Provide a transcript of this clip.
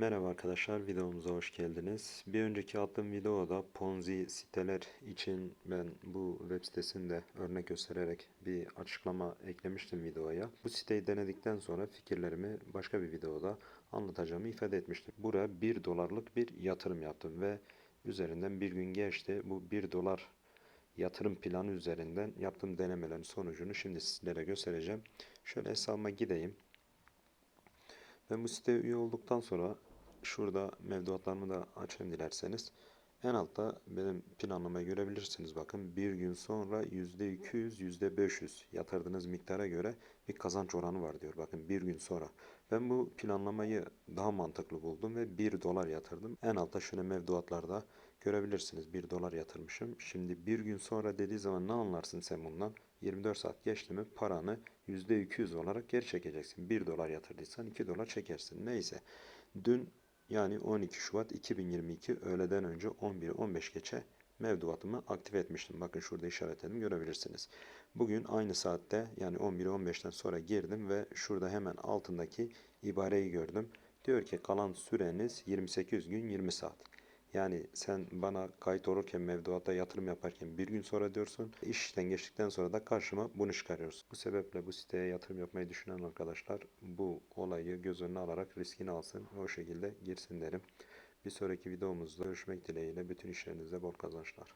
Merhaba arkadaşlar, videomuza hoş geldiniz. Bir önceki attığım videoda Ponzi siteler için ben bu web sitesinde örnek göstererek bir açıklama eklemiştim videoya. Bu siteyi denedikten sonra fikirlerimi başka bir videoda anlatacağımı ifade etmiştim. Buraya 1 dolarlık bir yatırım yaptım ve üzerinden bir gün geçti. Bu 1 dolar yatırım planı üzerinden yaptığım denemelerin sonucunu şimdi sizlere göstereceğim. Şöyle hesabıma gideyim. Ben bu siteye üye olduktan sonra şurada mevduatlarımı da açayım dilerseniz. En altta benim planlamayı görebilirsiniz. Bakın bir gün sonra %200, %500 yatırdığınız miktara göre bir kazanç oranı var diyor. Bakın bir gün sonra. Ben bu planlamayı daha mantıklı buldum ve 1 dolar yatırdım. En altta şöyle mevduatlarda görebilirsiniz. 1 dolar yatırmışım. Şimdi bir gün sonra dediği zaman ne anlarsın sen bundan? 24 saat geçti mi paranı %200 olarak geri çekeceksin. 1 dolar yatırdıysan 2 dolar çekersin. Neyse. Dün yani 12 Şubat 2022 öğleden önce 11-15 geçe mevduatımı aktif etmiştim. Bakın şurada işaretledim görebilirsiniz. Bugün aynı saatte yani 11-15'ten sonra girdim ve şurada hemen altındaki ibareyi gördüm. Diyor ki kalan süreniz 28 gün 20 saat. Yani sen bana kayıt olurken mevduata yatırım yaparken bir gün sonra diyorsun. iş işten geçtikten sonra da karşıma bunu çıkarıyorsun. Bu sebeple bu siteye yatırım yapmayı düşünen arkadaşlar bu olayı göz önüne alarak riskini alsın o şekilde girsin derim. Bir sonraki videomuzda görüşmek dileğiyle bütün işlerinizde bol kazançlar.